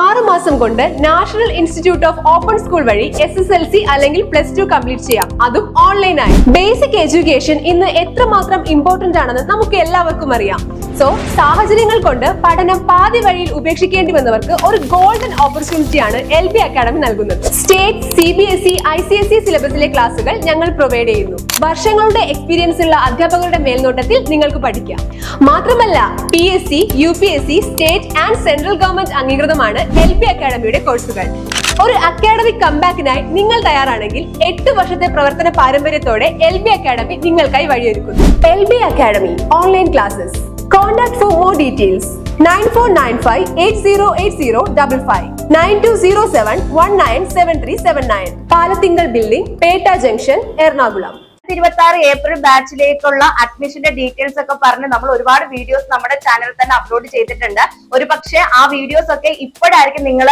ആറ് മാസം കൊണ്ട് national institute of open school വഴി എസ് എസ് എൽ സി അല്ലെങ്കിൽ പ്ലസ് ടു കംപ്ലീറ്റ് ചെയ്യാം. അതും ഓൺലൈനായി. ബേസിക് എഡ്യൂക്കേഷൻ ഇന്ന് എത്രമാത്രം ഇമ്പോർട്ടന്റ് ആണെന്ന് നമുക്ക് എല്ലാവർക്കും അറിയാം. സോ സാഹചര്യങ്ങൾ കൊണ്ട് പഠനം പാതി വഴിയിൽ ഉപേക്ഷിക്കേണ്ടി വന്നവർക്ക് ഒരു ഗോൾഡൻ ഓപ്പർച്യൂണിറ്റിയാണ് എൽ ബി അക്കാഡമി നൽകുന്നത്. State C B S E I C S E സിലബസിലെ ക്ലാസുകൾ ഞങ്ങൾ പ്രൊവൈഡ് ചെയ്യുന്നു. വർഷങ്ങളുടെ എക്സ്പീരിയൻസ് ഉള്ള അധ്യാപകരുടെ മേൽനോട്ടത്തിൽ നിങ്ങൾക്ക് പഠിക്കാം. മാത്രമല്ല P S C U P S C state and central government അംഗീകൃതമാണ് L B അക്കാഡമിയുടെ കോഴ്സുകൾ ഒരു അക്കാഡമിക് കമ്പാക്കിനായി നിങ്ങൾ തയ്യാറാണെങ്കിൽ എട്ട് വർഷത്തെ പ്രവർത്തന പാരമ്പര്യത്തോടെ എൽ ബി അക്കാഡമി നിങ്ങൾക്കായി വഴിയൊരുക്കുന്നു. L B academy online classes five nine two zero seven three seven nine Palathinkal building Petta junction Ernakulam. ഇരുപത്തി ആറ് ഏപ്രിൽ ബാച്ചിലേക്കുള്ള അഡ്മിഷന്റെ ഡീറ്റെയിൽസ് ഒക്കെ പറഞ്ഞ് നമ്മൾ ഒരുപാട് വീഡിയോസ് നമ്മുടെ ചാനലിൽ തന്നെ അപ്ലോഡ് ചെയ്തിട്ടുണ്ട്. ഒരു പക്ഷേ ആ വീഡിയോസ് ഒക്കെ ഇപ്പോഴായിരിക്കും നിങ്ങൾ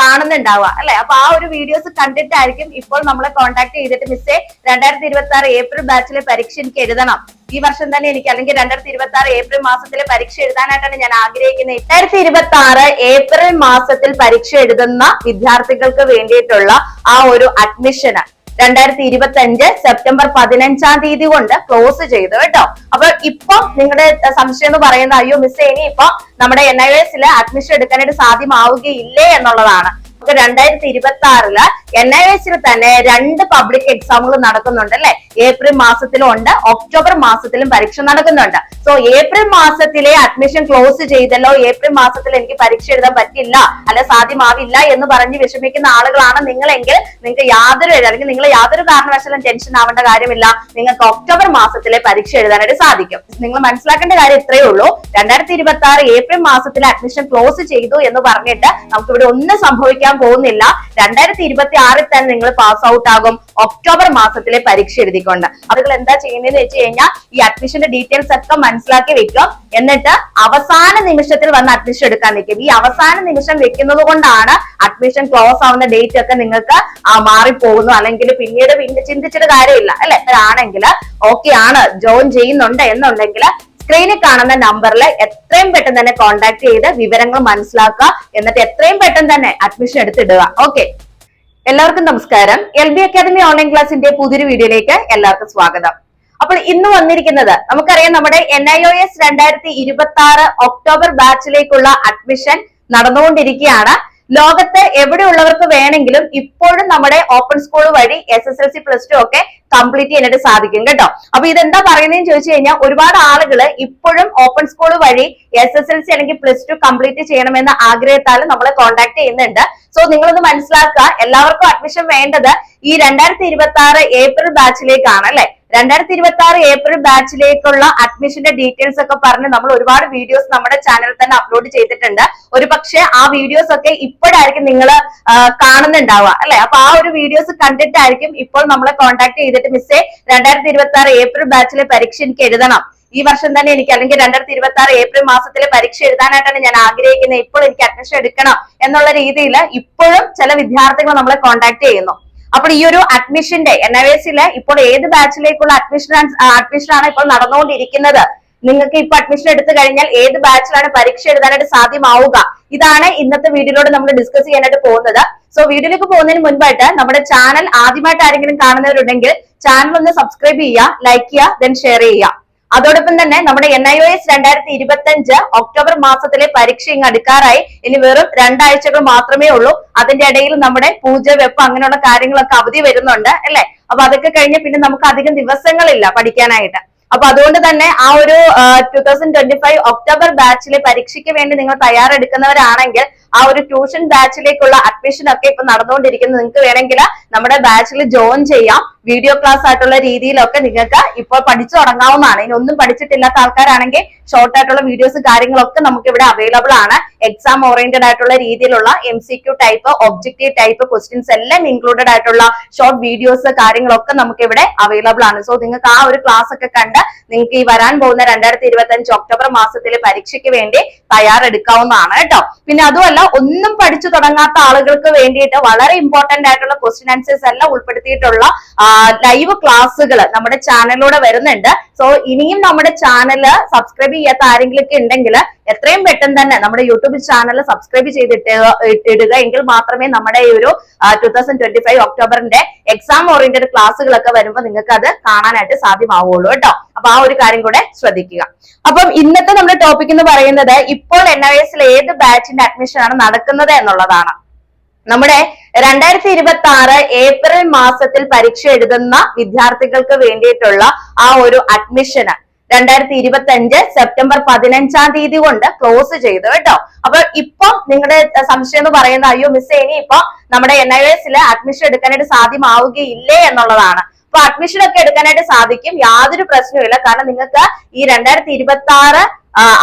കാണുന്നുണ്ടാവുക അല്ലെ? അപ്പൊ ആ ഒരു വീഡിയോസ് കണ്ടിട്ടായിരിക്കും ഇപ്പോൾ നമ്മളെ കോൺടാക്ട് ചെയ്തിട്ട് മിസ്സേ രണ്ടായിരത്തി ഇരുപത്തി ആറ് ഏപ്രിൽ ബാച്ചിലെ പരീക്ഷ എനിക്ക് എഴുതണം. ഈ വർഷം തന്നെ എനിക്ക് അല്ലെങ്കിൽ രണ്ടായിരത്തി ഇരുപത്തി ആറ് ഏപ്രിൽ മാസത്തിൽ പരീക്ഷ എഴുതാനായിട്ടാണ് ഞാൻ ആഗ്രഹിക്കുന്നത്. രണ്ടായിരത്തി ഇരുപത്തി ആറ് ഏപ്രിൽ മാസത്തിൽ പരീക്ഷ എഴുതുന്ന വിദ്യാർത്ഥികൾക്ക് വേണ്ടിയിട്ടുള്ള ആ ഒരു അഡ്മിഷന് രണ്ടായിരത്തി ഇരുപത്തി അഞ്ച് സെപ്റ്റംബർ പതിനഞ്ചാം തീയതി കൊണ്ട് ക്ലോസ് ചെയ്തു കേട്ടോ. അപ്പൊ ഇപ്പം നിങ്ങളുടെ സംശയം എന്ന് പറയുന്ന അയ്യോ മിസ് ഇനി ഇപ്പൊ നമ്മുടെ എൻ ഐ എസിൽ അഡ്മിഷൻ എടുക്കാനായിട്ട് സാധ്യമാവുകയില്ലേ? എന്നുള്ളതാണ്. രണ്ടായിരത്തി ഇരുപത്തി ആറിൽ എൻ ഐ എസിൽ തന്നെ രണ്ട് പബ്ലിക് എക്സാമുകൾ നടക്കുന്നുണ്ട് അല്ലെ? ഏപ്രിൽ മാസത്തിലും ഉണ്ട് ഒക്ടോബർ മാസത്തിലും പരീക്ഷ നടക്കുന്നുണ്ട്. സോ ഏപ്രിൽ മാസത്തിലെ അഡ്മിഷൻ ക്ലോസ് ചെയ്തല്ലോ. ഏപ്രിൽ മാസത്തിൽ എനിക്ക് പരീക്ഷ എഴുതാൻ പറ്റില്ല അല്ലെ സാധ്യമാവില്ല എന്ന് പറഞ്ഞ് വിഷമിക്കുന്ന ആളുകളാണ് നിങ്ങളെങ്കിൽ നിങ്ങൾക്ക് യാതൊരു അല്ലെങ്കിൽ നിങ്ങൾ യാതൊരു കാരണവശാലും ടെൻഷൻ ആവേണ്ട കാര്യമില്ല. നിങ്ങൾക്ക് ഒക്ടോബർ മാസത്തിലെ പരീക്ഷ എഴുതാനായിട്ട് സാധിക്കും. നിങ്ങൾ മനസ്സിലാക്കേണ്ട കാര്യം ഇത്രയേ ഉള്ളൂ. രണ്ടായിരത്തി ഇരുപത്തി ആറ് ഏപ്രിൽ മാസത്തിലെ അഡ്മിഷൻ ക്ലോസ് ചെയ്തു എന്ന് പറഞ്ഞിട്ട് നമുക്ക് ഇവിടെ ഒന്നും സംഭവിക്കാൻ പോകുന്നില്ല. രണ്ടായിരത്തി ഇരുപത്തി ആറിൽ തന്നെ നിങ്ങൾ പാസ് ഔട്ട് ആകും. ഒക്ടോബർ മാസത്തിലെ പരീക്ഷ എഴുതിക്കൊണ്ട്. അതുകൾ എന്താ ചെയ്യുന്നതെന്ന് വെച്ച് കഴിഞ്ഞാൽ ഈ അഡ്മിഷന്റെ ഡീറ്റെയിൽസ് ഒക്കെ മനസ്സിലാക്കി വെക്കും എന്നിട്ട് അവസാന നിമിഷത്തിൽ വന്ന് അഡ്മിഷൻ എടുക്കാൻ നിൽക്കും ഈ അവസാന നിമിഷം വെക്കുന്നത് കൊണ്ടാണ് അഡ്മിഷൻ ക്ലോസ് ആവുന്ന ഡേറ്റ് ഒക്കെ നിങ്ങൾക്ക് മാറിപ്പോകുന്നു. അല്ലെങ്കിൽ പിന്നീട് പിന്നെ ചിന്തിച്ചിട്ട് കാര്യമില്ല. അല്ലെ? ആണെങ്കിൽ ഓക്കെ ആണ്. ജോയിൻ ചെയ്യുന്നുണ്ട് എന്നുണ്ടെങ്കിൽ സ്ക്രീനിൽ കാണുന്ന നമ്പറിൽ എത്രയും പെട്ടെന്ന് തന്നെ കോൺടാക്ട് ചെയ്ത് വിവരങ്ങൾ മനസ്സിലാക്കുക. എന്നിട്ട് എത്രയും പെട്ടെന്ന് തന്നെ അഡ്മിഷൻ എടുത്തിടുക. ഓക്കെ എല്ലാവർക്കും നമസ്കാരം. എൽ ബി അക്കാദമി ഓൺലൈൻ ക്ലാസിന്റെ പുതിയൊരു വീഡിയോയിലേക്ക് എല്ലാവർക്കും സ്വാഗതം. അപ്പോൾ ഇന്ന് വന്നിരിക്കുന്നത് നമുക്കറിയാം നമ്മുടെ എൻ ഐ ഒ എസ് രണ്ടായിരത്തി ഇരുപത്തി ആറ് ഒക്ടോബർ ബാച്ചിലേക്കുള്ള അഡ്മിഷൻ നടന്നുകൊണ്ടിരിക്കുകയാണ്. ലോകത്ത് എവിടെയുള്ളവർക്ക് വേണമെങ്കിലും ഇപ്പോഴും നമ്മുടെ ഓപ്പൺ സ്കൂൾ വഴി S S L C plus two ഒക്കെ കംപ്ലീറ്റ് ചെയ്യാനായിട്ട് സാധിക്കും കേട്ടോ. അപ്പൊ ഇതെന്താ പറയുന്നതെന്ന് ചോദിച്ചു കഴിഞ്ഞാൽ ഒരുപാട് ആളുകൾ ഇപ്പോഴും ഓപ്പൺ സ്കൂൾ വഴി എസ് എസ് എൽ സി അല്ലെങ്കിൽ പ്ലസ് ടു കംപ്ലീറ്റ് ചെയ്യണമെന്ന ആഗ്രഹത്താൽ നമ്മളെ കോൺടാക്ട് ചെയ്യുന്നുണ്ട്. സോ നിങ്ങളൊന്ന് മനസ്സിലാക്കുക. എല്ലാവർക്കും അഡ്മിഷൻ വേണ്ടത് ഈ രണ്ടായിരത്തി ഇരുപത്തി ആറ് ഏപ്രിൽ ബാച്ചിലേക്കാണ് അല്ലെ? രണ്ടായിരത്തി ഇരുപത്തി ആറ് ഏപ്രിൽ ബാച്ചിലേക്കുള്ള അഡ്മിഷന്റെ ഡീറ്റെയിൽസ് ഒക്കെ പറഞ്ഞ് നമ്മൾ ഒരുപാട് വീഡിയോസ് നമ്മുടെ ചാനലിൽ തന്നെ അപ്ലോഡ് ചെയ്തിട്ടുണ്ട്. ഒരു പക്ഷേ ആ വീഡിയോസ് ഒക്കെ ഇപ്പോഴായിരിക്കും നിങ്ങൾ കാണുന്നുണ്ടാവുക അല്ലെ? അപ്പൊ ആ ഒരു വീഡിയോസ് കണ്ടിട്ടായിരിക്കും ഇപ്പോൾ നമ്മളെ കോൺടാക്ട് ചെയ്തിട്ട് മിസ്സേ രണ്ടായിരത്തി ഇരുപത്തി ആറ് ഏപ്രിൽ ബാച്ചിലെ പരീക്ഷ എനിക്ക് എഴുതണം. ഈ വർഷം തന്നെ എനിക്ക് അല്ലെങ്കിൽ രണ്ടായിരത്തി ഇരുപത്തി ആറ് ഏപ്രിൽ മാസത്തിലെ പരീക്ഷ എഴുതാനായിട്ടാണ് ഞാൻ ആഗ്രഹിക്കുന്നത്. ഇപ്പോൾ എനിക്ക് അഡ്മിഷൻ എടുക്കണം എന്നുള്ള രീതിയിൽ ഇപ്പോഴും ചില വിദ്യാർത്ഥികൾ നമ്മളെ കോൺടാക്ട് ചെയ്യുന്നു. അപ്പോൾ ഈ ഒരു അഡ്മിഷന്റെ എൻ ഐ എസിലെ ഇപ്പോൾ ഏത് ബാച്ചിലേക്കുള്ള അഡ്മിഷൻ അഡ്മിഷനാണ് ഇപ്പോൾ നടന്നുകൊണ്ടിരിക്കുന്നത്? നിങ്ങൾക്ക് ഇപ്പൊ അഡ്മിഷൻ എടുത്തു കഴിഞ്ഞാൽ ഏത് ബാച്ചിലാണ് പരീക്ഷ എഴുതാനായിട്ട് സാധ്യമാവുക? ഇതാണ് ഇന്നത്തെ വീഡിയോയിലൂടെ നമ്മൾ ഡിസ്കസ് ചെയ്യാനായിട്ട് പോകുന്നത്. സോ വീഡിയോയിലേക്ക് പോകുന്നതിന് മുൻപായിട്ട് നമ്മുടെ ചാനൽ ആദ്യമായിട്ട് ആരെങ്കിലും കാണുന്നവരുണ്ടെങ്കിൽ ചാനൽ ഒന്ന് സബ്സ്ക്രൈബ് ചെയ്യുക ലൈക്ക് ചെയ്യുക ദെൻ ഷെയർ ചെയ്യുക. അതോടൊപ്പം തന്നെ നമ്മുടെ എൻ ഐ ഒ എസ് രണ്ടായിരത്തി ഇരുപത്തി അഞ്ച് ഒക്ടോബർ മാസത്തിലെ പരീക്ഷ ഇങ്ങ് അടുക്കാറായി. ഇനി വെറും രണ്ടാഴ്ചകൾ മാത്രമേ ഉള്ളൂ. അതിന്റെ ഇടയിൽ നമ്മുടെ പൂജ വെപ്പ് അങ്ങനെയുള്ള കാര്യങ്ങളൊക്കെ അവധി വരുന്നുണ്ട് അല്ലെ? അപ്പൊ അതൊക്കെ കഴിഞ്ഞ് പിന്നെ നമുക്ക് അധികം ദിവസങ്ങളില്ല പഠിക്കാനായിട്ട്. അപ്പൊ അതുകൊണ്ട് തന്നെ ആ ഒരു two thousand twenty five October ബാച്ചിലെ പരീക്ഷയ്ക്ക് വേണ്ടി നിങ്ങൾ തയ്യാറെടുക്കുന്നവരാണെങ്കിൽ ആ ഒരു ട്യൂഷൻ ബാച്ചിലേക്കുള്ള അഡ്മിഷൻ ഒക്കെ ഇപ്പൊ നടന്നുകൊണ്ടിരിക്കുന്നത് നിങ്ങൾക്ക് വേണമെങ്കിൽ നമ്മുടെ ബാച്ചിൽ ജോയിൻ ചെയ്യാം. വീഡിയോ ക്ലാസ് ആയിട്ടുള്ള രീതിയിലൊക്കെ നിങ്ങൾക്ക് ഇപ്പോൾ പഠിച്ചു തുടങ്ങാവുന്നതാണ്. ഇനി ഒന്നും പഠിച്ചിട്ടില്ലാത്ത ആൾക്കാരാണെങ്കിൽ ഷോർട്ട് ആയിട്ടുള്ള വീഡിയോസ് കാര്യങ്ങളൊക്കെ നമുക്ക് ഇവിടെ അവൈലബിൾ ആണ്. എക്സാം ഓറിയന്റഡ് ആയിട്ടുള്ള രീതിയിലുള്ള M C type objective type questions എല്ലാം ഇൻക്ലൂഡഡ് ആയിട്ടുള്ള ഷോർട്ട് വീഡിയോസ് കാര്യങ്ങളൊക്കെ നമുക്ക് ഇവിടെ അവൈലബിൾ ആണ്. സോ നിങ്ങൾക്ക് ആ ഒരു ക്ലാസ് ഒക്കെ കണ്ട് നിങ്ങൾക്ക് ഈ വരാൻ പോകുന്ന രണ്ടായിരത്തി ഇരുപത്തി അഞ്ച് ഒക്ടോബർ മാസത്തിലെ പരീക്ഷയ്ക്ക് വേണ്ടി തയ്യാറെടുക്കാവുന്നതാണ് കേട്ടോ. പിന്നെ അതുമല്ല ഒന്നും പഠിച്ചു തുടങ്ങാത്ത ആളുകൾക്ക് വേണ്ടിയിട്ട് വളരെ ഇമ്പോർട്ടന്റ് ആയിട്ടുള്ള ക്വസ്റ്റ്യൻ ആൻസേഴ്സ് എല്ലാം ഉൾപ്പെടുത്തിയിട്ടുള്ള ലൈവ് ക്ലാസ്സുകൾ നമ്മുടെ ചാനലിലൂടെ വരുന്നുണ്ട്. സോ ഇനിയും നമ്മുടെ ചാനൽ സബ്സ്ക്രൈബ് ചെയ്യാത്ത ആരെങ്കിലൊക്കെ ഉണ്ടെങ്കിൽ എത്രയും പെട്ടെന്ന് തന്നെ നമ്മുടെ യൂട്യൂബ് ചാനൽ സബ്സ്ക്രൈബ് ചെയ്തിട്ട് ഇടുക എങ്കിൽ മാത്രമേ നമ്മുടെ ഈ ഒരു ടൂ തൗസൻഡ് ട്വന്റി ഫൈവ് ഒക്ടോബറിന്റെ എക്സാം ഓറിയന്റഡ് ക്ലാസ്സുകളൊക്കെ വരുമ്പോൾ നിങ്ങൾക്ക് അത് കാണാനായിട്ട് സാധ്യമാവുള്ളൂ കേട്ടോ. അപ്പൊ ആ ഒരു കാര്യം കൂടെ ശ്രദ്ധിക്കുക. അപ്പം ഇന്നത്തെ നമ്മുടെ ടോപ്പിക് എന്ന് പറയുന്നത് ഇപ്പോൾ എൻ ഐ എസിൽ ഏത് ബാച്ചിന്റെ അഡ്മിഷൻ ആണ് നടക്കുന്നത് എന്നുള്ളതാണ്. നമ്മുടെ രണ്ടായിരത്തി ഇരുപത്തി ആറ് ഏപ്രിൽ മാസത്തിൽ പരീക്ഷ എഴുതുന്ന വിദ്യാർത്ഥികൾക്ക് വേണ്ടിയിട്ടുള്ള ആ ഒരു അഡ്മിഷന് രണ്ടായിരത്തി ഇരുപത്തി അഞ്ച് സെപ്റ്റംബർ പതിനഞ്ചാം തീയതി കൊണ്ട് ക്ലോസ് ചെയ്തു കേട്ടോ. അപ്പൊ ഇപ്പം നിങ്ങളുടെ സംശയം എന്ന് പറയുന്ന അയ്യോ മിസ് ഇനി ഇപ്പൊ നമ്മുടെ എൻ ഐ എസിൽ അഡ്മിഷൻ എടുക്കാനായിട്ട് സാധ്യമാവുകയില്ലേ? എന്നുള്ളതാണ്. അപ്പൊ അഡ്മിഷൻ ഒക്കെ എടുക്കാനായിട്ട് സാധിക്കും. യാതൊരു പ്രശ്നവുമില്ല കാരണം നിങ്ങൾക്ക് ഈ രണ്ടായിരത്തി ഇരുപത്തി ആറ്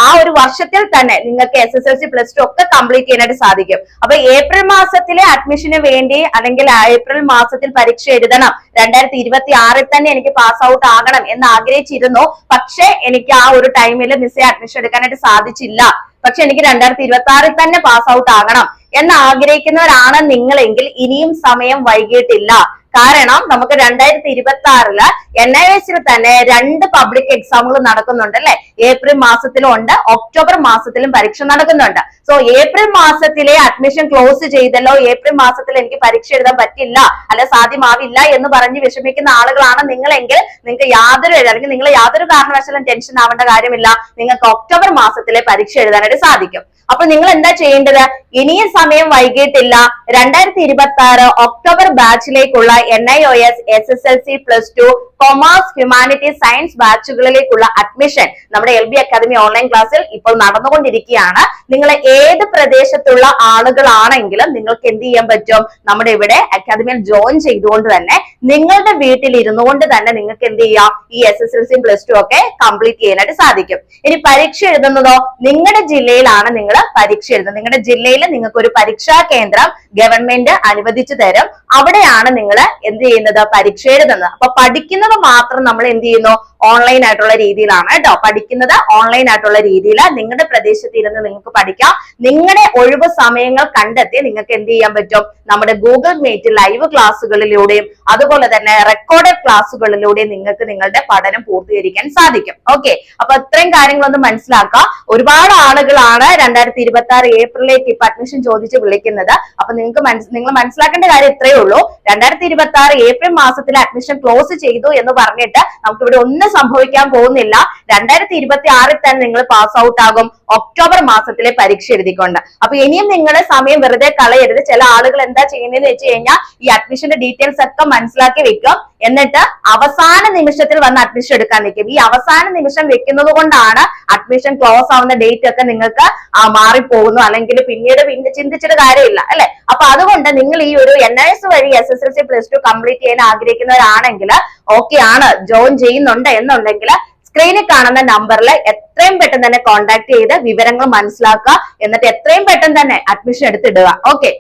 ആ ഒരു വർഷത്തിൽ തന്നെ നിങ്ങൾക്ക് S S L C plus two ഒക്കെ കംപ്ലീറ്റ് ചെയ്യാനായിട്ട് സാധിക്കും. അപ്പൊ ഏപ്രിൽ മാസത്തിലെ അഡ്മിഷന് വേണ്ടി അല്ലെങ്കിൽ ഏപ്രിൽ മാസത്തിൽ പരീക്ഷ എഴുതണം. രണ്ടായിരത്തി ഇരുപത്തി ആറിൽ തന്നെ എനിക്ക് പാസ് ഔട്ട് ആകണം എന്ന് ആഗ്രഹിച്ചിരുന്നു. പക്ഷെ എനിക്ക് ആ ഒരു ടൈമിൽ മിസ്സേ അഡ്മിഷൻ എടുക്കാനായിട്ട് സാധിച്ചില്ല. പക്ഷെ എനിക്ക് രണ്ടായിരത്തി ഇരുപത്തി ആറിൽ തന്നെ പാസ് ഔട്ട് ആകണം എന്ന് ആഗ്രഹിക്കുന്നവരാണ് നിങ്ങളെങ്കിൽ ഇനിയും സമയം വൈകിട്ടില്ല കാരണം നമുക്ക് രണ്ടായിരത്തി ഇരുപത്തി ആറിൽ എൻ ഐ എസിൽ തന്നെ രണ്ട് പബ്ലിക് എക്സാമുകൾ നടക്കുന്നുണ്ട് അല്ലെ? ഏപ്രിൽ മാസത്തിലും ഉണ്ട് ഒക്ടോബർ മാസത്തിലും പരീക്ഷ നടക്കുന്നുണ്ട്. സോ ഏപ്രിൽ മാസത്തിലെ അഡ്മിഷൻ ക്ലോസ് ചെയ്തല്ലോ ഏപ്രിൽ മാസത്തിൽ എനിക്ക് പരീക്ഷ എഴുതാൻ പറ്റില്ല അല്ലെ സാധ്യമാവില്ല എന്ന് പറഞ്ഞ് വിഷമിക്കുന്ന ആളുകളാണ് നിങ്ങളെങ്കിൽ നിങ്ങൾക്ക് യാതൊരു അല്ലെങ്കിൽ നിങ്ങൾ യാതൊരു കാരണവശാലും ടെൻഷൻ ആവേണ്ട കാര്യമില്ല. നിങ്ങൾക്ക് ഒക്ടോബർ മാസത്തിലെ പരീക്ഷ എഴുതാനായിട്ട് സാധിക്കും. അപ്പൊ നിങ്ങൾ എന്താ ചെയ്യേണ്ടത്? ഇനിയും സമയം വൈകിട്ടില്ല രണ്ടായിരത്തി ഇരുപത്തി ആറ് October ബാച്ചിലേക്കുള്ള N I O S S S L C plus two commerce humanities science ബാച്ചുകളിലേക്കുള്ള admission നമ്മുടെ എൽ ബി അക്കാദമി ഓൺലൈൻ ക്ലാസ്സിൽ ഇപ്പോൾ നടന്നുകൊണ്ടിരിക്കുകയാണ്. നിങ്ങൾ ഏത് പ്രദേശത്തുള്ള ആളുകളാണെങ്കിലും നിങ്ങൾക്ക് എന്ത് ചെയ്യാൻ പറ്റും? നമ്മുടെ ഇവിടെ അക്കാദമിയിൽ ജോയിൻ ചെയ്തുകൊണ്ട് തന്നെ നിങ്ങളുടെ വീട്ടിൽ ഇരുന്നുകൊണ്ട് തന്നെ നിങ്ങൾക്ക് എന്ത് ചെയ്യാം? ഈ S S L C plus two ഒക്കെ കംപ്ലീറ്റ് ചെയ്യാനായിട്ട് സാധിക്കും. ഇനി പരീക്ഷ എഴുതുന്നതോ നിങ്ങളുടെ ജില്ലയിലാണ് നിങ്ങൾ പരീക്ഷ എഴുതുന്നത്. നിങ്ങളുടെ ജില്ലയിൽ നിങ്ങൾക്ക് ഒരു പരീക്ഷാ കേന്ദ്രം ഗവൺമെന്റ് അനുവദിച്ചു തരും. അവിടെയാണ് നിങ്ങൾ എന്ത് ചെയ്യുന്നത്? പരീക്ഷ എഴുതുന്നത് അപ്പൊ പഠിക്കുന്നത് മാത്രം നമ്മൾ എന്ത് ചെയ്യുന്നു? ഓൺലൈൻ ആയിട്ടുള്ള രീതിയിലാണ് കേട്ടോ. പഠിക്കുന്നത് ഓൺലൈൻ ആയിട്ടുള്ള രീതിയിൽ നിങ്ങളുടെ പ്രദേശത്ത് ഇരുന്ന് നിങ്ങൾക്ക് പഠിക്കാം. നിങ്ങളുടെ ഒഴിവ് സമയങ്ങൾ കണ്ടെത്തി നിങ്ങൾക്ക് എന്ത് ചെയ്യാൻ പറ്റും? നമ്മുടെ ഗൂഗിൾ മീറ്റ് ലൈവ് ക്ലാസ്സുകളിലൂടെയും അതുപോലെ തന്നെ റെക്കോർഡഡ് ക്ലാസ്സുകളിലൂടെയും നിങ്ങൾക്ക് നിങ്ങളുടെ പഠനം പൂർത്തീകരിക്കാൻ സാധിക്കും. ഓക്കെ അപ്പൊ ഇത്രയും കാര്യങ്ങളൊന്ന് മനസ്സിലാക്കുക ഒരുപാട് ആളുകളാണ് രണ്ടായിരത്തി ഇരുപത്തി ആറ് ഏപ്രിലേക്ക് ഇപ്പൊ അഡ്മിഷൻ ചോദിച്ച് വിളിക്കുന്നത്. അപ്പൊ നിങ്ങൾക്ക് നിങ്ങൾ മനസ്സിലാക്കേണ്ട കാര്യം ഇത്രയേ ഉള്ളൂ. രണ്ടായിരത്തി ഇരുപത്തി ആറ് ഏപ്രിൽ മാസത്തിൽ അഡ്മിഷൻ ക്ലോസ് ചെയ്തു എന്ന് പറഞ്ഞിട്ട് നമുക്ക് ഇവിടെ ഒന്നും സംഭവിക്കാൻ പോകുന്നില്ല. രണ്ടായിരത്തി ഇരുപത്തി ആറിൽ തന്നെ നിങ്ങൾ പാസ് ഔട്ട് ആകും. ഒക്ടോബർ മാസത്തിലെ പരീക്ഷ എഴുതിക്കൊണ്ട്. അപ്പൊ ഇനിയും നിങ്ങൾ സമയം വെറുതെ കളയരുത്. ചില ആളുകൾ എന്താ ചെയ്യുന്നതെന്ന് വെച്ച് കഴിഞ്ഞാൽ ഈ അഡ്മിഷന്റെ ഡീറ്റെയിൽസ് ഒക്കെ മനസ്സിലാക്കി വെക്കും. എന്നിട്ട് അവസാന നിമിഷത്തിൽ വന്ന് അഡ്മിഷൻ എടുക്കാൻ നിൽക്കും. ഈ അവസാന നിമിഷം വെക്കുന്നത് കൊണ്ടാണ് അഡ്മിഷൻ ക്ലോസ് ആവുന്ന ഡേറ്റ് ഒക്കെ നിങ്ങൾക്ക് മാറിപ്പോകുന്നു. അല്ലെങ്കിൽ പിന്നീട് പിന്നെ ചിന്തിച്ചിട്ട് കാര്യമില്ല അല്ലെ? അപ്പൊ അതുകൊണ്ട് നിങ്ങൾ ഈ ഒരു എൻ എസ് വഴി S S L C plus two complete ചെയ്യാൻ ആഗ്രഹിക്കുന്നവരാണെങ്കിൽ ഓക്കെ ആണ് ജോയിൻ ചെയ്യുന്നുണ്ട് എന്നുണ്ടെങ്കിൽ സ്ക്രീനിൽ കാണുന്ന നമ്പറിൽ എത്രയും പെട്ടെന്ന് തന്നെ കോൺടാക്ട് ചെയ്ത് വിവരങ്ങൾ മനസ്സിലാക്കുക. എന്നിട്ട് എത്രയും പെട്ടെന്ന് തന്നെ അഡ്മിഷൻ എടുത്തിടുക. ഓക്കെ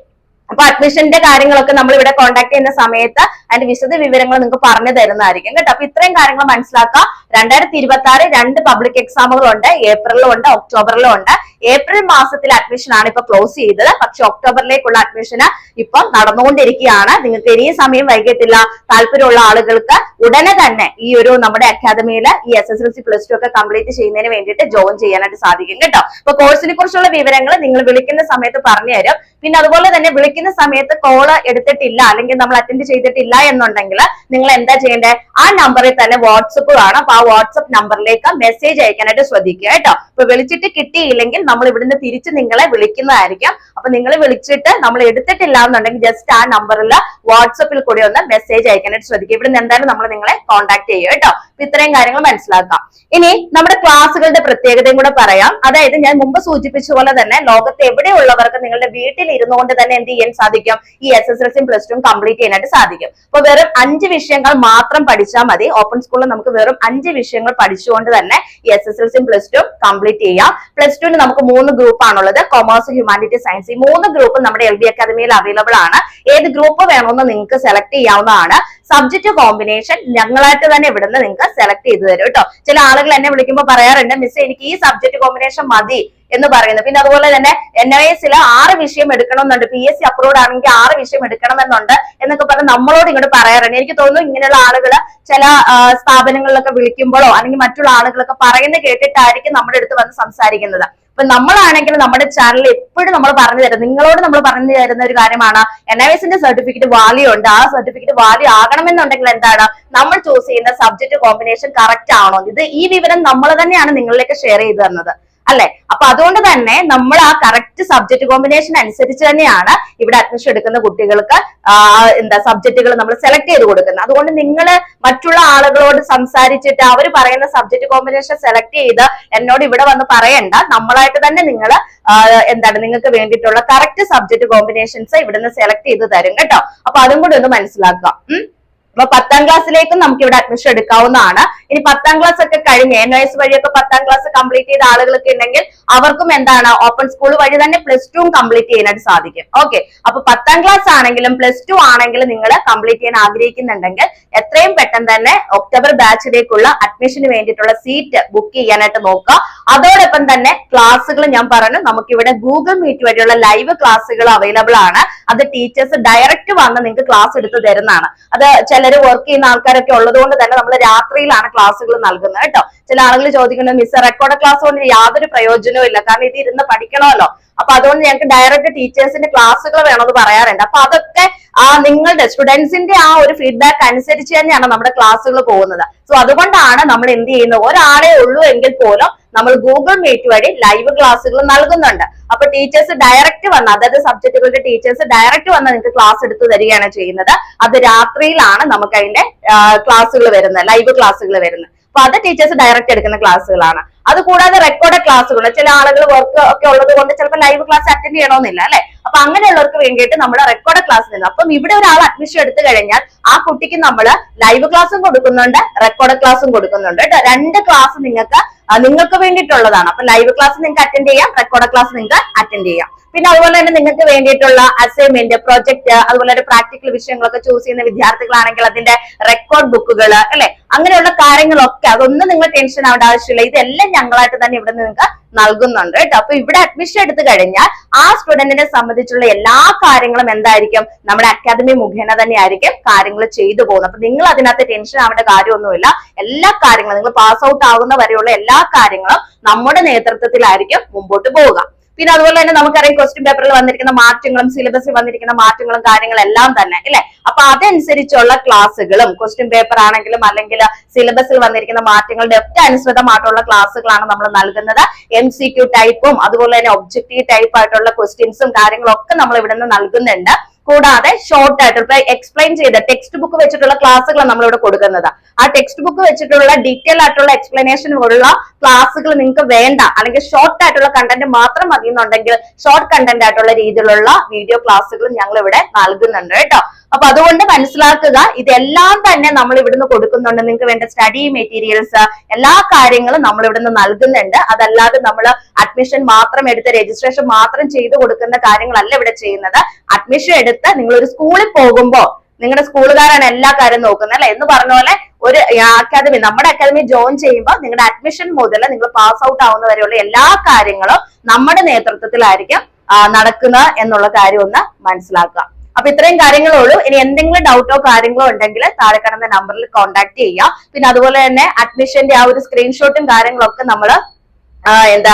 അപ്പൊ അഡ്മിഷന്റെ കാര്യങ്ങളൊക്കെ നമ്മൾ ഇവിടെ കോൺടാക്ട് ചെയ്യുന്ന സമയത്ത് അതിന്റെ വിശദ വിവരങ്ങൾ നിങ്ങൾക്ക് പറഞ്ഞു തരുന്നതായിരിക്കും കേട്ടോ. അപ്പൊ ഇത്രയും കാര്യങ്ങൾ മനസ്സിലാക്കാം. രണ്ടായിരത്തി ഇരുപത്തി ആറ് രണ്ട് പബ്ലിക് എക്സാമുകളും ഉണ്ട് ഏപ്രിലും ഉണ്ട് ഒക്ടോബറിലും ഉണ്ട്. ഏപ്രിൽ മാസത്തിൽ അഡ്മിഷൻ ആണ് ഇപ്പൊ ക്ലോസ് ചെയ്തത്. പക്ഷെ ഒക്ടോബറിലേക്കുള്ള അഡ്മിഷന് ഇപ്പം നടന്നുകൊണ്ടിരിക്കുകയാണ്. നിങ്ങൾക്ക് ഇനിയും സമയം വൈകിട്ടില്ല. താല്പര്യമുള്ള ആളുകൾക്ക് ഉടനെ തന്നെ ഈ ഒരു നമ്മുടെ അക്കാദമിയിൽ ഈ S S L C plus two ഒക്കെ കംപ്ലീറ്റ് ചെയ്യുന്നതിന് വേണ്ടിയിട്ട് ജോയിൻ ചെയ്യാനായിട്ട് സാധിക്കും കേട്ടോ. അപ്പൊ കോഴ്സിനെ കുറിച്ചുള്ള വിവരങ്ങൾ നിങ്ങൾ വിളിക്കുന്ന സമയത്ത് പറഞ്ഞു തരും. പിന്നെ അതുപോലെ തന്നെ വിളിക്കുന്ന സമയത്ത് കോൾ എടുത്തിട്ടില്ല അല്ലെങ്കിൽ നമ്മൾ അറ്റൻഡ് ചെയ്തിട്ടില്ല എന്നുണ്ടെങ്കിൽ നിങ്ങൾ എന്താ ചെയ്യേണ്ടത്? ആ നമ്പറിൽ തന്നെ വാട്സപ്പ് കാണാം. അപ്പൊ ആ വാട്സപ്പ് നമ്പറിലേക്ക് മെസ്സേജ് അയക്കാനായിട്ട് ശ്രദ്ധിക്കുക കേട്ടോ. അപ്പൊ വിളിച്ചിട്ട് കിട്ടിയില്ലെങ്കിൽ നമ്മൾ ഇവിടുന്ന് തിരിച്ച് നിങ്ങളെ വിളിക്കുന്നതായിരിക്കും. അപ്പൊ നിങ്ങൾ വിളിച്ചിട്ട് നമ്മൾ എടുത്തിട്ടില്ല എന്നുണ്ടെങ്കിൽ ജസ്റ്റ് ആ നമ്പറിൽ വാട്സപ്പിൽ കൂടി ഒന്ന് മെസ്സേജ് അയക്കാനായിട്ട് ശ്രദ്ധിക്കുക. ഇവിടുന്ന് എന്തായാലും നമ്മൾ നിങ്ങളെ കോൺടാക്ട് ചെയ്യുക കേട്ടോ. ഇത്രയും കാര്യങ്ങൾ മനസ്സിലാക്കാം. ഇനി നമ്മുടെ ക്ലാസ്സുകളുടെ പ്രത്യേകതയും കൂടെ പറയാം. അതായത് ഞാൻ മുമ്പ് സൂചിപ്പിച്ച പോലെ തന്നെ ലോകത്ത് എവിടെയുള്ളവർക്ക് നിങ്ങളുടെ വീട്ടിൽ ഇരുന്നു കൊണ്ട് തന്നെ എന്ത് ചെയ്യാൻ സാധിക്കും? ഈ എസ് എസ് എൽ സിയും പ്ലസ് ടു കംപ്ലീറ്റ് ചെയ്യാനായിട്ട് സാധിക്കും. അപ്പൊ വെറും അഞ്ച് വിഷയങ്ങൾ മാത്രം പഠിച്ചാൽ മതി. ഓപ്പൺ സ്കൂളിൽ നമുക്ക് വെറും അഞ്ച് വിഷയങ്ങൾ പഠിച്ചുകൊണ്ട് തന്നെ ഈ എസ് എസ് എൽ സിയും പ്ലസ് ടു കംപ്ലീറ്റ് ചെയ്യാം. പ്ലസ് ടുവിന് നമുക്ക് മൂന്ന് ഗ്രൂപ്പ് ആണുള്ളത്. കൊമേഴ്സ് ഹ്യൂമാനിറ്റി സയൻസ് ഈ മൂന്ന് ഗ്രൂപ്പ് നമ്മുടെ എൽ ബി അക്കാദമിയിൽ അവൈലബിൾ ആണ്. ഏത് ഗ്രൂപ്പ് വേണമെന്ന് നിങ്ങൾക്ക് സെലക്ട് ചെയ്യാവുന്നതാണ്. സബ്ജക്ട് കോമ്പിനേഷൻ ഞങ്ങളായിട്ട് തന്നെ ഇവിടുന്ന് നിങ്ങൾക്ക് സെലക്ട് ചെയ്ത് തരും കേട്ടോ. ചില ആളുകൾ എന്നെ വിളിക്കുമ്പോൾ പറയാറുണ്ട് മിസ് എനിക്ക് ഈ സബ്ജക്ട് കോമ്പിനേഷൻ മതി. എന്ന് പറയുന്നത് പിന്നെ അതുപോലെ തന്നെ എൻ ഐ എസിൽ ആറ് വിഷയം എടുക്കണമെന്നുണ്ട്. പി എസ് സി അപ്രൂവ്ഡ് ആണെങ്കിൽ ആറ് വിഷയം എടുക്കണമെന്നുണ്ട് എന്നൊക്കെ പറഞ്ഞ് നമ്മളോട് ഇങ്ങോട്ട് പറയാറുണ്ട്. എനിക്ക് തോന്നുന്നു ഇങ്ങനെയുള്ള ആളുകൾ ചില സ്ഥാപനങ്ങളിലൊക്കെ വിളിക്കുമ്പോഴോ അല്ലെങ്കിൽ മറ്റുള്ള ആളുകളൊക്കെ പറയുന്നത് കേട്ടിട്ടായിരിക്കും നമ്മുടെ അടുത്ത് വന്ന് സംസാരിക്കുന്നത്. അപ്പൊ നമ്മളാണെങ്കിൽ നമ്മുടെ ചാനൽ എപ്പോഴും നമ്മൾ പറഞ്ഞു തരും. നിങ്ങളോട് നമ്മൾ പറഞ്ഞു തരുന്ന ഒരു കാര്യമാണ് എൻ ഐ എസിന്റെ സർട്ടിഫിക്കറ്റ് വാല്യൂ ഉണ്ട്. ആ സർട്ടിഫിക്കറ്റ് വാല്യൂ ആകണമെന്നുണ്ടെങ്കിൽ എന്താണ്? നമ്മൾ ചൂസ് ചെയ്യുന്ന സബ്ജക്ട് കോമ്പിനേഷൻ കറക്റ്റ് ആണോ? ഇത് ഈ വിവരം നമ്മൾ തന്നെയാണ് നിങ്ങളിലേക്ക് ഷെയർ ചെയ്തു തന്നത്. അല്ലെ? അപ്പൊ അതുകൊണ്ട് തന്നെ നമ്മൾ ആ കറക്റ്റ് സബ്ജക്ട് കോമ്പിനേഷൻ അനുസരിച്ച് തന്നെയാണ് ഇവിടെ അഡ്മിഷൻ എടുക്കുന്ന കുട്ടികൾക്ക് എന്താ സബ്ജക്റ്റുകൾ നമ്മൾ സെലക്ട് ചെയ്ത് കൊടുക്കുന്നത്. അതുകൊണ്ട് നിങ്ങൾ മറ്റുള്ള ആളുകളോട് സംസാരിച്ചിട്ട് അവർ പറയുന്ന സബ്ജക്ട് കോമ്പിനേഷൻ സെലക്ട് ചെയ്ത് എന്നോട് ഇവിടെ വന്ന് പറയണ്ട. നമ്മളായിട്ട് തന്നെ നിങ്ങൾ എന്താണ് നിങ്ങൾക്ക് വേണ്ടിയിട്ടുള്ള കറക്റ്റ് സബ്ജക്ട് കോമ്പിനേഷൻസ് ഇവിടുന്ന് സെലക്ട് ചെയ്ത് തരും കേട്ടോ. അപ്പൊ അതും കൂടി ഒന്ന് മനസ്സിലാക്കുക. അപ്പൊ പത്താം ക്ലാസ്സിലേക്കും നമുക്ക് ഇവിടെ അഡ്മിഷൻ എടുക്കാവുന്നതാണ്. ഇനി പത്താം ക്ലാസ് ഒക്കെ കഴിഞ്ഞ് എൻ എസ് വഴിയൊക്കെ പത്താം ക്ലാസ് കംപ്ലീറ്റ് ചെയ്ത ആളുകളൊക്കെ ഉണ്ടെങ്കിൽ അവർക്കും എന്താണ് ഓപ്പൺ സ്കൂൾ വഴി തന്നെ പ്ലസ് ടു കംപ്ലീറ്റ് ചെയ്യാനായിട്ട് സാധിക്കും. ഓക്കെ അപ്പൊ പത്താം ക്ലാസ് ആണെങ്കിലും പ്ലസ് ടു ആണെങ്കിലും നിങ്ങൾ കംപ്ലീറ്റ് ചെയ്യാൻ ആഗ്രഹിക്കുന്നുണ്ടെങ്കിൽ എത്രയും പെട്ടെന്ന് തന്നെ ഒക്ടോബർ ബാച്ചിലേക്കുള്ള അഡ്മിഷന് വേണ്ടിയിട്ടുള്ള സീറ്റ് ബുക്ക് ചെയ്യാനായിട്ട് നോക്കുക. അതോടൊപ്പം തന്നെ ക്ലാസ്സുകൾ ഞാൻ പറഞ്ഞു. നമുക്കിവിടെ ഗൂഗിൾ മീറ്റ് വഴിയുള്ള ലൈവ് ക്ലാസ്സുകൾ അവൈലബിൾ ആണ്. അത് ടീച്ചേഴ്സ് ഡയറക്റ്റ് വന്ന് നിങ്ങൾക്ക് ക്ലാസ് എടുത്ത് തരുന്നതാണ്. അത് ചിലർ വർക്ക് ചെയ്യുന്ന ആൾക്കാരൊക്കെ ഉള്ളതുകൊണ്ട് തന്നെ നമ്മൾ രാത്രിയിലാണ് ക്ലാസ്സുകൾ നൽകുന്നത്. കേട്ടോ? ചില ആളുകൾ ചോദിക്കുന്നത് മിസ് റെക്കോർഡ് ക്ലാസ് കൊണ്ട് യാതൊരു പ്രയോജനവും ഇല്ല. കാരണം ഇത് ഇരുന്ന് പഠിക്കണമല്ലോ. അപ്പൊ അതുകൊണ്ട് ഞങ്ങൾക്ക് ഡയറക്റ്റ് ടീച്ചേഴ്സിന്റെ ക്ലാസ്സുകൾ വേണമെന്ന് പറയാറുണ്ട്. അപ്പൊ അതൊക്കെ ആ നിങ്ങളുടെ സ്റ്റുഡൻസിന്റെ ആ ഒരു ഫീഡ്ബാക്ക് അനുസരിച്ച് തന്നെയാണ് നമ്മുടെ ക്ലാസ്സുകൾ പോകുന്നത്. സോ അതുകൊണ്ടാണ് നമ്മൾ എന്ത് ചെയ്യുന്നത്? ഒരാളെ ഉള്ളൂ എങ്കിൽ പോലും നമ്മൾ ഗൂഗിൾ മീറ്റ് വഴി ലൈവ് ക്ലാസ്സുകൾ നൽകുന്നുണ്ട്. അപ്പൊ ടീച്ചേഴ്സ് ഡയറക്റ്റ് വന്ന് അതായത് സബ്ജക്റ്റുകളുടെ ടീച്ചേഴ്സ് ഡയറക്റ്റ് വന്ന് നിങ്ങൾക്ക് ക്ലാസ് എടുത്തു തരികയാണ് ചെയ്യുന്നത്. അത് രാത്രിയിലാണ് നമുക്ക് അതിന്റെ ക്ലാസ്സുകൾ വരുന്നത് ലൈവ് ക്ലാസ്സുകൾ വരുന്നത്. അപ്പൊ അത് ടീച്ചേഴ്സ് ഡയറക്റ്റ് എടുക്കുന്ന ക്ലാസ്സുകളാണ് അത് കൂടാതെ റെക്കോർഡ് ക്ലാസ്സുകൾ ചില ആളുകൾ വർക്ക് ഒക്കെ ഉള്ളത് കൊണ്ട് ചിലപ്പോൾ ലൈവ് ക്ലാസ് അറ്റൻഡ് ചെയ്യണമെന്നില്ല അല്ലെ? അപ്പൊ അങ്ങനെയുള്ളവർക്ക് വേണ്ടിയിട്ട് നമ്മൾ റെക്കോർഡ് ക്ലാസ് നിന്ന് അപ്പം ഇവിടെ ഒരാൾ അഡ്മിഷൻ എടുത്തു കഴിഞ്ഞാൽ ആ കുട്ടിക്ക് നമ്മൾ ലൈവ് ക്ലാസ്സും കൊടുക്കുന്നുണ്ട് റെക്കോർഡ് ക്ലാസ്സും കൊടുക്കുന്നുണ്ട് കേട്ടോ. രണ്ട് ക്ലാസ് നിങ്ങൾക്ക് നിങ്ങൾക്ക് വേണ്ടിയിട്ടുള്ളതാണ്. അപ്പൊ ലൈവ് ക്ലാസ് നിങ്ങൾക്ക് അറ്റൻഡ് ചെയ്യാം റെക്കോർഡ് ക്ലാസ് നിങ്ങൾക്ക് അറ്റൻഡ് ചെയ്യാം. പിന്നെ അതുപോലെ തന്നെ നിങ്ങൾക്ക് വേണ്ടിയിട്ടുള്ള അസൈൻമെന്റ് പ്രൊജക്ട് അതുപോലെ തന്നെ പ്രാക്ടിക്കൽ വിഷയങ്ങളൊക്കെ ചൂസ് ചെയ്യുന്ന വിദ്യാർത്ഥികളാണെങ്കിൽ അതിന്റെ റെക്കോർഡ് ബുക്കുകൾ അല്ലെ? അങ്ങനെയുള്ള കാര്യങ്ങളൊക്കെ അതൊന്നും നിങ്ങൾ ടെൻഷൻ ആവേണ്ട ആവശ്യമില്ല. ഇതെല്ലാം ഞങ്ങളായിട്ട് തന്നെ ഇവിടെ നിങ്ങൾക്ക് നൽകുന്നുണ്ട് കേട്ടോ. അപ്പൊ ഇവിടെ അഡ്മിഷൻ എടുത്തു കഴിഞ്ഞാൽ ആ സ്റ്റുഡന്റിനെ സംബന്ധിച്ചുള്ള എല്ലാ കാര്യങ്ങളും എന്തായിരിക്കും? നമ്മുടെ അക്കാദമി മുഖേന തന്നെ ആയിരിക്കും കാര്യങ്ങൾ ചെയ്തു പോകുന്നത്. അപ്പൊ നിങ്ങൾ അതിനകത്ത് ടെൻഷൻ ആവേണ്ട കാര്യമൊന്നുമില്ല. എല്ലാ കാര്യങ്ങളും നിങ്ങൾ പാസ് ഔട്ട് ആകുന്ന വരെയുള്ള എല്ലാ കാര്യങ്ങളും നമ്മുടെ നേതൃത്വത്തിലായിരിക്കും മുമ്പോട്ട് പോവുക. പിന്നെ അതുപോലെ തന്നെ നമുക്കറിയാം ക്വസ്റ്റ്യൻ പേപ്പറിൽ വന്നിരിക്കുന്ന മാറ്റങ്ങളും സിലബസിൽ വന്നിരിക്കുന്ന മാറ്റങ്ങളും കാര്യങ്ങളും എല്ലാം തന്നെ അല്ലെ? അപ്പൊ അതനുസരിച്ചുള്ള ക്ലാസ്സുകളും ക്വസ്റ്റ്യൻ പേപ്പർ ആണെങ്കിലും അല്ലെങ്കിൽ സിലബസിൽ വന്നിരിക്കുന്ന മാറ്റങ്ങളുടെ ഒക്കെ അനുസൃതമായിട്ടുള്ള ക്ലാസ്സുകളാണ് നമ്മൾ നൽകുന്നത്. എം സി ടൈപ്പും അതുപോലെ തന്നെ ഒബ്ജക്റ്റീവ് ടൈപ്പ് ആയിട്ടുള്ള ക്വസ്റ്റ്യൻസും കാര്യങ്ങളും ഒക്കെ നമ്മൾ ഇവിടെ നിന്ന് നൽകുന്നുണ്ട്. കൂടാതെ ഷോർട്ട് ആയിട്ട് എക്സ്പ്ലെയിൻ ചെയ്ത ടെക്സ്റ്റ് ബുക്ക് വെച്ചിട്ടുള്ള ക്ലാസ്സുകൾ നമ്മളിവിടെ കൊടുക്കുന്നത്. ആ ടെക്സ്റ്റ് ബുക്ക് വെച്ചിട്ടുള്ള ഡീറ്റെയിൽ ആയിട്ടുള്ള എക്സ്പ്ലനേഷൻ ഉള്ള ക്ലാസ്സുകൾ നിങ്ങൾക്ക് വേണ്ട. അല്ലെങ്കിൽ ഷോർട്ട് ആയിട്ടുള്ള കണ്ടന്റ് മാത്രം മതി എന്നുണ്ടെങ്കിൽ ഷോർട്ട് കണ്ടന്റ് ആയിട്ടുള്ള രീതിയിലുള്ള വീഡിയോ ക്ലാസ്സുകൾ ഞങ്ങൾ ഇവിടെ നൽകുന്നുണ്ട് കേട്ടോ. അപ്പൊ അതുകൊണ്ട് മനസ്സിലാക്കുക ഇതെല്ലാം തന്നെ നമ്മൾ ഇവിടുന്ന് കൊടുക്കുന്നുണ്ട്. നിങ്ങൾക്ക് വേണ്ട സ്റ്റഡി മെറ്റീരിയൽസ് എല്ലാ കാര്യങ്ങളും നമ്മൾ ഇവിടുന്ന് നൽകുന്നുണ്ട്. അതല്ലാതെ നമ്മൾ അഡ്മിഷൻ മാത്രം എടുത്ത് രജിസ്ട്രേഷൻ മാത്രം ചെയ്തു കൊടുക്കുന്ന കാര്യങ്ങളല്ല ഇവിടെ ചെയ്യുന്നത്. അഡ്മിഷൻ എടുത്ത് നിങ്ങൾ ഒരു സ്കൂളിൽ പോകുമ്പോൾ നിങ്ങളുടെ സ്കൂളുകാരാണ് എല്ലാ കാര്യം നോക്കുന്നത് അല്ലെ? എന്ന് പറഞ്ഞ പോലെ ഒരു അക്കാദമി നമ്മുടെ അക്കാദമി ജോയിൻ ചെയ്യുമ്പോൾ നിങ്ങളുടെ അഡ്മിഷൻ മുതൽ നിങ്ങൾ പാസ് ഔട്ട് ആവുന്ന വരെയുള്ള എല്ലാ കാര്യങ്ങളും നമ്മുടെ നേതൃത്വത്തിലായിരിക്കും നടക്കുന്നത് എന്നുള്ള കാര്യം ഒന്ന് മനസ്സിലാക്കുക. അപ്പൊ ഇത്രയും കാര്യങ്ങളേ ഉള്ളൂ ഇനി എന്തെങ്കിലും ഡൗട്ടോ കാര്യങ്ങളോ ഉണ്ടെങ്കിൽ താഴെ കിടന്ന നമ്പറിൽ കോൺടാക്ട് ചെയ്യുക. പിന്നെ അതുപോലെ തന്നെ അഡ്മിഷന്റെ ആ ഒരു സ്ക്രീൻഷോട്ടും കാര്യങ്ങളൊക്കെ നമ്മൾ എന്താ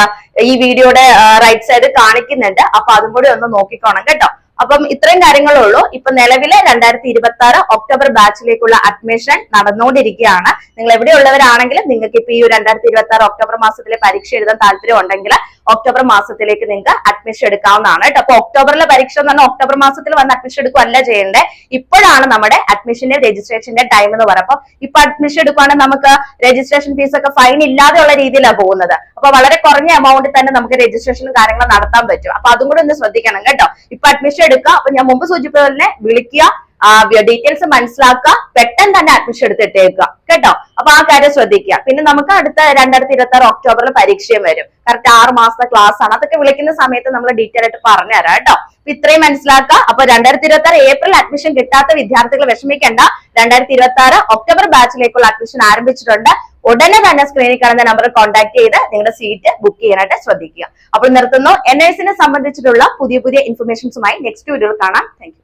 ഈ വീഡിയോയുടെ റൈറ്റ് സൈഡ് കാണിക്കുന്നുണ്ട്. അപ്പൊ അതും കൂടി ഒന്ന് നോക്കിക്കോണം കേട്ടോ. അപ്പം ഇത്രയും കാര്യങ്ങളേ ഉള്ളൂ ഇപ്പൊ നിലവിലെ രണ്ടായിരത്തി ഇരുപത്തി ആറ് ഒക്ടോബർ ബാച്ചിലേക്കുള്ള അഡ്മിഷൻ നടന്നുകൊണ്ടിരിക്കുകയാണ്. നിങ്ങൾ എവിടെയുള്ളവരാണെങ്കിലും നിങ്ങൾക്ക് ഇപ്പൊ ഈ രണ്ടായിരത്തി ഇരുപത്തി ആറ് ഒക്ടോബർ മാസത്തിലെ പരീക്ഷ എഴുതാൻ താല്പര്യം ഉണ്ടെങ്കിൽ ഒക്ടോബർ മാസത്തിലേക്ക് നിങ്ങൾക്ക് അഡ്മിഷൻ എടുക്കാവുന്നതാണ് കേട്ടോ. അപ്പൊ ഒക്ടോബറിലെ പരീക്ഷ എന്ന് പറഞ്ഞാൽ ഒക്ടോബർ മാസത്തിൽ വന്ന് അഡ്മിഷൻ എടുക്കുകയല്ല ചെയ്യേണ്ടത്. ഇപ്പോഴാണ് നമ്മുടെ അഡ്മിഷന്റെ രജിസ്ട്രേഷന്റെ ടൈം എന്ന് പറയുമ്പോൾ ഇപ്പൊ അഡ്മിഷൻ എടുക്കുകയാണെങ്കിൽ നമുക്ക് രജിസ്ട്രേഷൻ ഫീസ് ഒക്കെ ഫൈൻ ഇല്ലാതെയുള്ള രീതിയിലാണ് പോകുന്നത്. അപ്പൊ വളരെ കുറഞ്ഞ എമൗണ്ടിൽ തന്നെ നമുക്ക് രജിസ്ട്രേഷനും കാര്യങ്ങളും നടത്താൻ പറ്റും. അപ്പൊ അതും കൂടെ ഒന്ന് ശ്രദ്ധിക്കണം കേട്ടോ. ഇപ്പൊ അഡ്മിഷൻ എടുക്കുക അപ്പൊ ഞാൻ മുമ്പ് സൂചിപ്പിച്ചത് തന്നെ വിളിക്കുക ഡീറ്റെയിൽസ് മനസ്സിലാക്കുക പെട്ടെന്ന് തന്നെ അഡ്മിഷൻ എടുത്തിട്ടേക്കുക. കേട്ടോ? അപ്പൊ ആ കാര്യം ശ്രദ്ധിക്കുക. പിന്നെ നമുക്ക് അടുത്ത രണ്ടായിരത്തി ഇരുപത്തി ആറ് ഒക്ടോബറിൽ പരീക്ഷയും വരും. കറക്റ്റ് ആറ് മാസത്തെ ക്ലാസ് ആണ്. അതൊക്കെ വിളിക്കുന്ന സമയത്ത് നമ്മൾ ഡീറ്റെയിൽ ആയിട്ട് പറഞ്ഞു തരാം കേട്ടോ. അപ്പൊ ഇത്രയും മനസ്സിലാക്കുക. അപ്പൊ രണ്ടായിരത്തി ഇരുപത്തി ആറ് ഏപ്രിൽ അഡ്മിഷൻ കിട്ടാത്ത വിദ്യാർത്ഥികൾ വിഷമിക്കേണ്ട. രണ്ടായിരത്തി ഇരുപത്തി ആറ് ഒക്ടോബർ ബാച്ചിലേക്കുള്ള അഡ്മിഷൻ ആരംഭിച്ചിട്ടുണ്ട്. ഉടനെ തന്നെ സ്ക്രീനിൽ കാണുന്ന നമ്പർ കോൺടാക്ട് ചെയ്ത് നിങ്ങളുടെ സീറ്റ് ബുക്ക് ചെയ്യാനായിട്ട് ശ്രദ്ധിക്കുക. അപ്പോൾ നിർത്തുന്നു. എൻ സംബന്ധിച്ചിട്ടുള്ള പുതിയ പുതിയ ഇൻഫർമേഷൻസുമായി നെക്സ്റ്റ് വീഡിയോയിൽ കാണാം. താങ്ക്